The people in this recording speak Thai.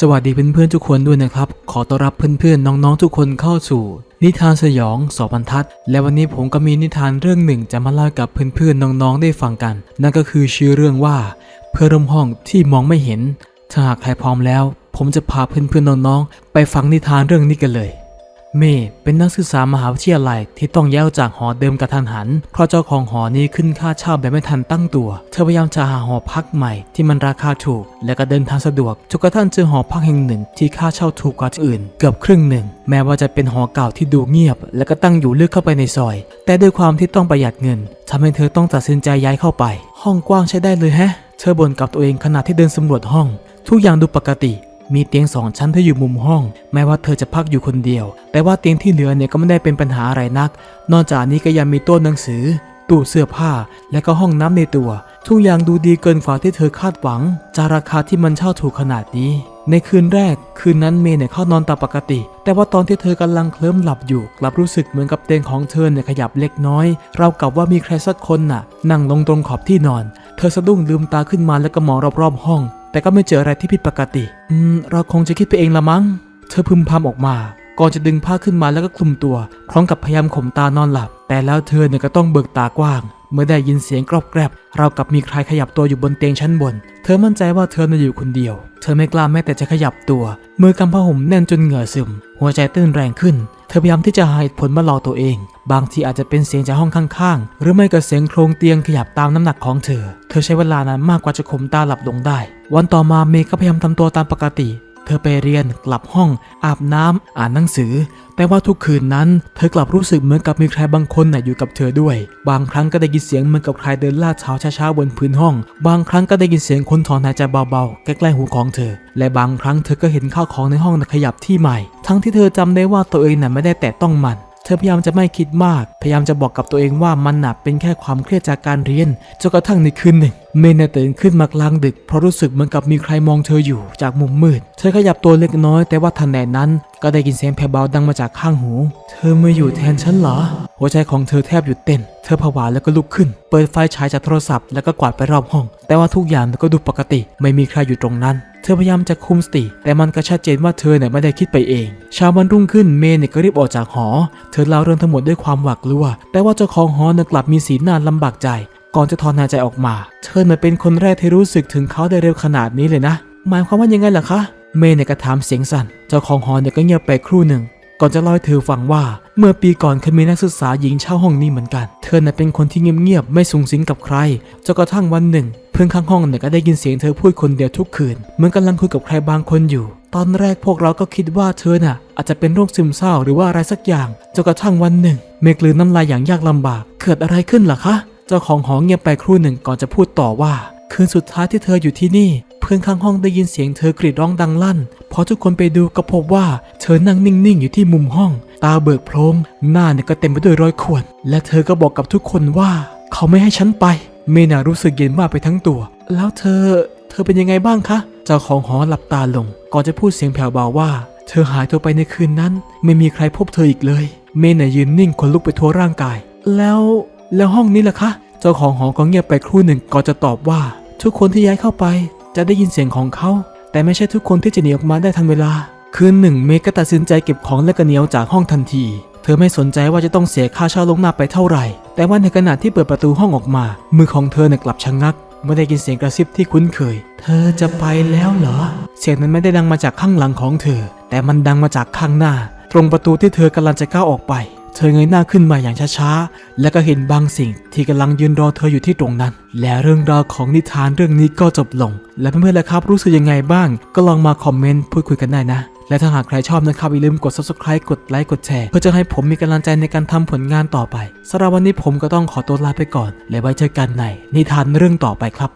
สวัสดีเพื่อนๆทุกคนด้วยนะครับ ขอต้อนรับเพื่อนๆน้องๆทุกคนเข้าสู่ นิทานสยองสอบรรทัด และวันนี้ผมก็มีนิทานเรื่องหนึ่งจะมาเล่ากับเพื่อนๆน้องๆได้ฟังกัน นั่นก็คือชื่อเรื่องว่า เพื่อนร่วมห้องที่มองไม่เห็น ถ้าหากใครพร้อมแล้ว ผมจะพาเพื่อนๆน้องๆไปฟังนิทานเรื่องนี้กันเลย เมย์เป็นนักศึกษามหาวิทยาลัยที่ต้องย้ายออกจากหอเดิมกระทันหัน เพราะเจ้าของหอนี้ขึ้นค่าเช่าแบบไม่ทันตั้งตัว เธอพยายามจะหาหอพักใหม่ที่มันราคาถูก และก็เดินทางสะดวกจนกระทั่งเจอหอพักแห่งหนึ่ง ที่ค่าเช่าถูกกว่าที่อื่น เกือบครึ่งหนึ่ง แม้ว่าจะเป็นหอเก่าที่ดูเงียบ และก็ตั้งอยู่ลึกเข้าไปในซอย แต่ด้วยความที่ต้องประหยัดเงินทำให้เธอต้องตัดสินใจย้ายเข้าไป ห้องกว้างใช้ได้เลยแฮะ เธอบ่นกับตัวเองขณะที่เดินสำรวจห้อง ทุกอย่างดูปกติ มีเตียงสองชั้นที่อยู่มุมห้อง แม้ว่าเธอจะพักอยู่คนเดียว แต่ว่าเตียงที่เหลือเนี่ยก็ไม่ได้เป็นปัญหาอะไรนัก นอกจากนี้ก็ยังมีโต๊ะหนังสือ ตู้เสื้อผ้า และก็ห้องน้ำในตัว ทุกอย่างดูดีเกินกว่าที่เธอคาดหวัง จากราคาที่มันเช่าถูกขนาดนี้ ในคืนแรก คืนนั้นเมย์เนี่ยเข้านอนตามปกติ แต่ว่าตอนที่เธอกำลังเคลิ้มหลับอยู่ กลับรู้สึกเหมือนกับเตียงของเธอเนี่ยขยับเล็กน้อย เรากับว่ามีใครสักคนน่ะ นั่งลงตรงขอบที่นอน เธอสะดุ้งลืมตาขึ้นมาแล้วก็มองรอบๆห้อง แต่ก็ไม่เจออะไรที่ผิดปกติ อืม เราคงจะคิดไปเองละมั้ง เธอพึมพำออกมา ก่อนจะดึงผ้าขึ้นมาแล้วก็คลุมตัว พร้อมกับพยายามข่มตานอนหลับ แต่แล้วเธอเนี่ยก็ต้องเบิกตากว้าง มื่อได้ยินเสียงกรอบแกรบเรากับมีใครขยับตัวอยู่บนเตียงชั้นบน เธอมั่นใจว่าเธอน่ะอยู่คนเดียว เธอไม่กล้าแม้แต่จะขยับตัว มือกำผ้าห่มแน่นจนเหงื่อซึม หัวใจเต้นแรงขึ้น เธอพยายามที่จะหาเหตุผลมาหลอกตัวเอง บางทีอาจจะเป็นเสียงจากห้องข้างๆ หรือไม่ก็เสียงโครงเตียงขยับตามน้ำหนักของเธอ เธอใช้เวลานานมากกว่าจะข่มตาหลับลงได้ วันต่อมาเมย์ก็พยายามทำตัวตามปกติ เธอไปเรียนกลับห้อง อาบน้ำอ่านหนังสือ แต่ว่าทุกคืนนั้น เธอกลับรู้สึกเหมือนกับมีใครบางคนน่ะอยู่กับเธอด้วย บางครั้งก็ได้ยินเสียงเหมือนกับใครเดินลาดเท้าช้าๆบนพื้นห้อง บางครั้งก็ได้ยินเสียงคนถอนหายใจเบาๆ ใกล้ๆหูของเธอ และบางครั้งเธอก็เห็นข้าวของในห้องขยับที่ใหม่ ทั้งที่เธอจำได้ว่าตัวเองน่ะไม่ได้แตะต้องมัน เธอพยายามจะไม่คิดมาก พยายามจะบอกกับตัวเองว่ามันน่ะเป็นแค่ความเครียดจากการเรียนจนกระทั่งในคืนหนึ่งเมนตื่นขึ้นมากลางดึกเพราะรู้สึกเหมือนกับมีใครมองเธออยู่จากมุมมืด เธอขยับตัวเล็กน้อยแต่ว่าทันใดนั้น ก็ได้ยินเสียงแผ่วเบาดังมาจากข้างหู เธอมาอยู่แทนฉันเหรอ หัวใจของเธอแทบหยุดเต้น เธอผวาแล้วก็ลุกขึ้น เปิดไฟฉายจากโทรศัพท์แล้วก็กวาดไปรอบห้อง แต่ว่าทุกอย่างก็ดูปกติ ไม่มีใครอยู่ตรงนั้น เธอพยายามจะคุมสติ แต่มันก็ชัดเจนว่าเธอเนี่ยไม่ได้คิดไปเองเช้าวันรุ่งขึ้นเมย์เนี่ยก็รีบออกจากหอ เธอเล่าเรื่องทั้งหมดด้วยความหวาดกลัว แต่ว่าเจ้าของหอเนี่ยกลับมีสีหน้าลำบากใจ ก่อนจะถอนหายใจออกมา เธอเนี่ยเป็นคนแรกที่รู้สึกถึงเขาได้เร็วขนาดนี้เลยนะ หมายความว่ายังไงล่ะคะ เมย์เนี่ยก็ถามเสียงสั่น เจ้าของหอเนี่ยก็เงียบไปครู่หนึ่ง ก่อนจะเล่าให้เธอฟังว่า เมื่อปีก่อนเคยมีนักศึกษาหญิงเช่าห้องนี้เหมือนกัน เธอน่ะเป็นคนที่เงียบๆไม่สูงสิงกับใครจนกระทั่งวันหนึ่ง เพื่อนข้างห้องเนี่ยก็ได้ยินเสียงเธอพูดคนเดียวทุกคืนเหมือนกำลังคุยกับใครบางคนอยู่ ตอนแรกพวกเราก็คิดว่าเธอน่ะ อาจจะเป็นโรคซึมเศร้าหรือว่าอะไรสักอย่างจนกระทั่งวันหนึ่ง เมกลืนน้ำลายอย่างยากลำบากเกิดอะไรขึ้นล่ะคะ เจ้าของหอเงียบไปครู่หนึ่งก่อนจะพูดต่อว่า คืนสุดท้ายที่เธออยู่ที่นี่ พื่อนข้างห้องได้ยินเสียงเธอกรีดร้องดังลั่น พอทุกคนไปดูก็พบว่าเธอนั่งนิ่งๆอยู่ที่มุมห้อง ตาเบิกโพลงหน้าเนี่ยก็เต็มไปด้วยรอยข่วน และเธอก็บอกกับทุกคนว่า เขาไม่ให้ฉันไป เมนารู้สึกเย็นมากไปทั้งตัว แล้วเธอ เธอเป็นยังไงบ้างคะ เจ้าของหอหลับตาลง ก่อนจะพูดเสียงแผ่วเบาว่า เธอหายตัวไปในคืนนั้น ไม่มีใครพบเธออีกเลย เมนายืนนิ่งขนลุกไปทั่วร่างกาย แล้วแล้วห้องนี้ล่ะคะ เจ้าของหอก็เงียบไปครู่หนึ่งก่อนจะตอบว่า ทุกคนที่ย้ายเข้าไป จะได้ยินเสียงของเขา แต่ไม่ใช่ทุกคนที่จะหนีออกมาได้ทันเวลา คืนหนึ่งเมย์ก็ตัดสินใจเก็บของและก็หนีออกจากห้องทันที เธอไม่สนใจว่าจะต้องเสียค่าเช่าลงหน้าไปเท่าไหร่ แต่ว่าในขณะที่เปิดประตูห้องออกมา มือของเธอเนี่ยกลับชะงักเมื่อได้ยินเสียงกระซิบที่คุ้นเคย เธอจะไปแล้วเหรอ เสียงนั้นไม่ได้ดังมาจากข้างหลังของเธอ แต่มันดังมาจากข้างหน้า ตรงประตูที่เธอกำลังจะก้าวออกไป เธอเงยหน้าขึ้นมาอย่างช้าๆ และก็เห็นบางสิ่งที่กำลังยืนรอเธออยู่ที่ตรงนั้น และเรื่องราวของนิทานเรื่องนี้ก็จบลง และเพื่อนๆล่ะครับรู้สึกยังไงบ้าง ก็ลองมาคอมเมนต์พูดคุยกันได้นะ และถ้าหากใครชอบนะครับอย่าลืมกด subscribe กดไลค์กดแชร์เพื่อจะให้ผมมีกำลังใจในการทำผลงานต่อไปสำหรับวันนี้ผมก็ต้องขอตัวลาไปก่อน และไว้เจอกันในนิทานเรื่องต่อไปครับ